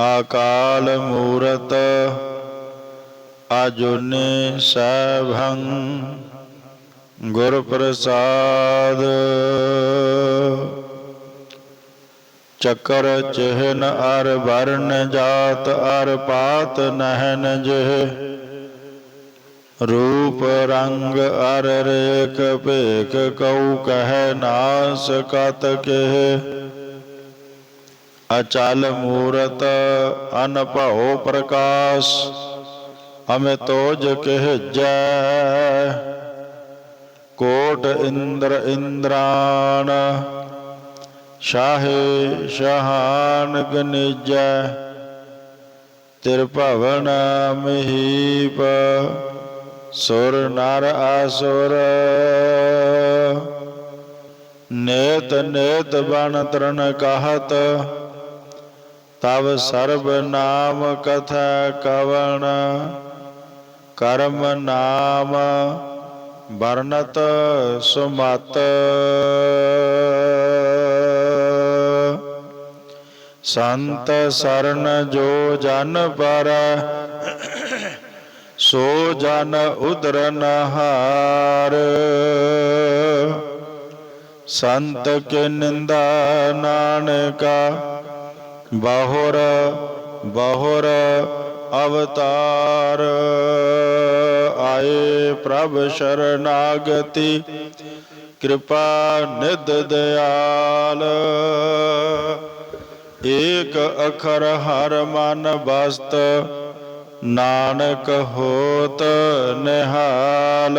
ਅਕਾਲ ਮੂਰਤ ਆਜੁਨੇ ਸੈਭੰ ਗੁਰ ਪ੍ਰਸਾਦ ਚੱਕਰ ਚਿਹਨ ਅਰ ਵਰਨ ਜਾਤ ਅਰ ਪਾਤ ਨਹਿਨ ਜਿਹ। ਰੂਪ ਰੰਗ ਅਰ ਰੇਖ ਭੇਖ ਕਉ ਕਹਿ ਨਾਸ ਕਤ ਕਹਿ। ਅਚਲ ਮੂਰਤ ਅਨਭਉ ਪ੍ਰਕਾਸ਼, ਹਮੇ ਤੋਜ ਕਹਿਜੈ। ਕੋਟ ਇੰਦਰ ਇੰਦਰਾਨ, ਸ਼ਾਹੇ ਸ਼ਹਾਨ ਗਨਿਜੈ। ਤਿਰ ਭਵਨ ਮਹੀਪ, ਸੁਰ ਨਰ ਆਸੁਰ। ਨੇਤ ਨੇਤ ਬਨ ਤਰਨ ਕਹਤ ਤਬ ਸਰਬ ਨਾਮ ਕਥਾ ਕਵਣ, ਕਰਮ ਨਾਮ ਵਰਨਤ ਸੁਮਤ। ਸੰਤ ਸਰਨ ਜੋ ਜਨ ਪਰ, ਸੋ ਜਨ ਉਦਰਨ ਹਾਰ ਸੰਤ ਕੇ ਨਿੰਦਾ ਨਾਨਕਾ ਬਾਹੁਰ ਬਾਹੁਰ ਅਵਤਾਰ ਆਏ ਪ੍ਰਭ ਸ਼ਰਨਾਗਤੀ, ਕਿਰਪਾ ਨਿਦ ਦਿਆਲ। ਏਕ ਅਖਰ ਹਰ ਮਨ ਬਸਤ ਨਾਨਕ ਹੋਤ ਨਿਹਾਲ।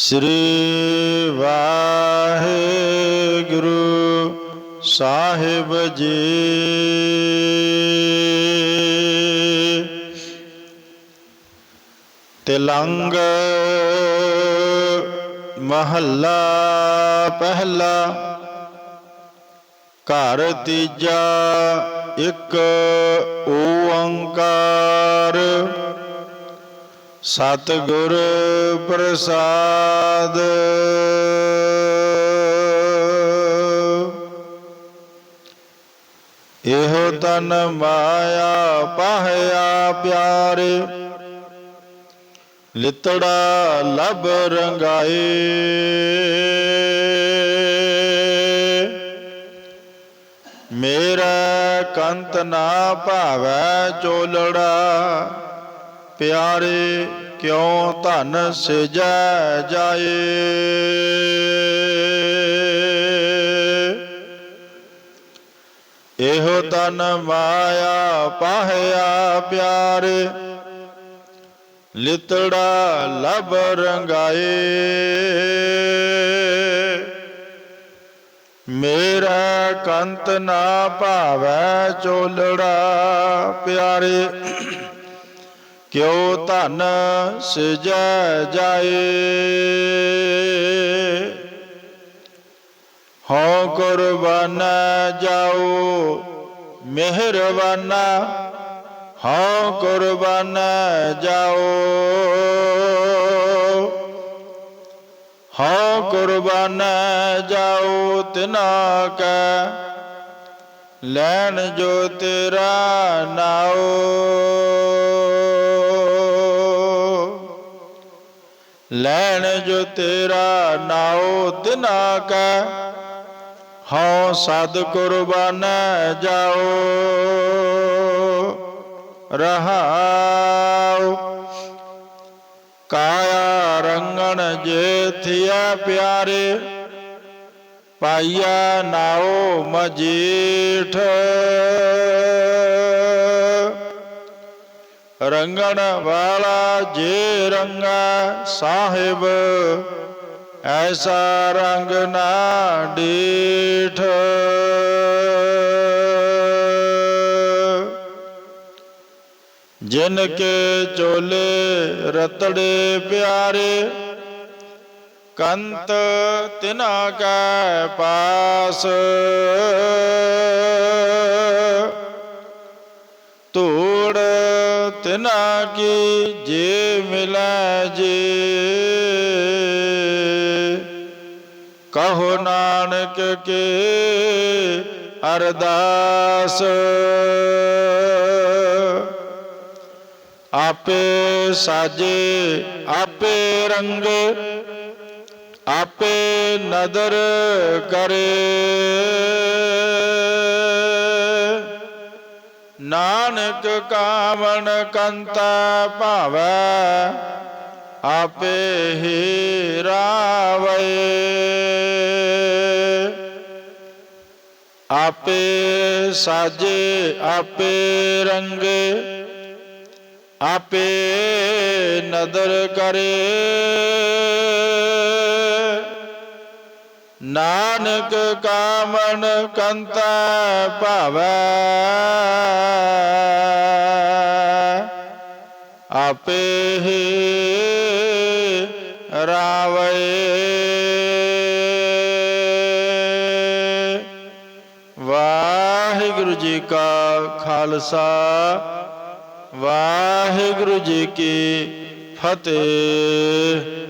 ਸ੍ਰੀ ਵਾਹਿਗੁਰੂ ਸਾਹਿਬ ਜੀ। ਤਿਲੰਗ ਮਹੱਲਾ ਪਹਿਲਾ ਘਰ ਤੀਜਾ ਇੱਕ ਓੰਕਾਰ ਸਤਿਗੁਰ ਪ੍ਰਸਾਦ। ਇਹੋ ਤਨ ਮਾਇਆ ਪਾਹਿਆ ਪਿਆਰੇ, ਲਿਤੜਾ ਲਬ ਰੰਗਾਏ। ਮੇਰਾ ਕੰਤ ਨਾ ਭਾਵੈ ਚੋਲੜਾ, ਪਿਆਰੇ ਕਿਉ ਧਨ ਸਜੈ ਜਾਏ? ਇਹੋ ਤਨ ਮਾਇਆ ਪਾਹਿਆ ਪਿਆਰ, ਲਿਤੜਾ ਲਬ ਰੰਗਾਏ। ਮੇਰਾ ਕੰਤ ਨਾ ਭਾਵੈ ਚੋਲੜਾ ਪਿਆਰੇ। ਕਿਉ ਧਨ ਸਿਜੈ ਜਾਏ? ਹਉ ਕੁਰਬਾਨ ਜਾਓ ਮਿਹਰਬਾਨਾ। ਹਉ ਕੁਰਬਾਨ ਜਾਓ ਹਉ ਕੁਰਬਾਨ ਜਾਓ ਤਿਨਾ ਕੈ, ਲੈਣ ਜੋ ਤੇਰਾ ਨਾਓ ਲੈਣ ਜੋ ਤੇਰਾ ਨਾਉ ਦਿਨਾ ਕੈ ਹਉ ਸਦ ਕੁਰਬਾਨ ਜਾਓ। ਰਹਾਉ, ਕਾਇਆ ਰੰਗਣ ਜੇ ਥਿਆ ਪਿਆਰੇ, ਪਾਈਆ ਨਾਉ ਮਜੀਠ। ਰੰਗਣ ਵਾਲਾ ਜੇ ਰੰਗਾ ਸਾਹਿਬ, ਐਸਾ ਰੰਗ ਨਾ ਡੀਠ। ਜਿਨ ਕੇ ਚੋਲੇ ਰਤੜੇ ਪਿਆਰੇ, ਕੰਤ ਤਿਨਾ ਕੈ ਪਾਸ। ਧੂੜ ਤਿਨਾ ਕੀ ਜੇ ਮਿਲੈ ਜੇ। ਕਹੋ ਨਾਨਕ ਕੇ ਅਰਦਾਸ ਆਪੇ ਸਾਜੇ, ਆਪੇ ਰੰਗ, ਆਪੇ ਨਦਰ ਕਰੇ। ਨਾਨਕ ਕਾਮਣ ਕੰਤਾ ਭਾਵੈ ਆਪੇ ਹੀ ਰਾਵੈ। ਆਪੇ ਸਾਜੇ ਆਪੇ ਰੰਗੇ ਆਪੇ ਨਦਰ ਕਰੇ। ਨਾਨਕ ਕਾਮਨ ਕੰਤਾ ਭਾਵੈ। ਆਪੇ ਹੀ ਵਾਹਿਗੁਰੂ ਜੀ ਕਾ ਖਾਲਸਾ ਵਾਹਿਗੁਰੂ ਜੀ ਕੀ ਫਤਿਹ।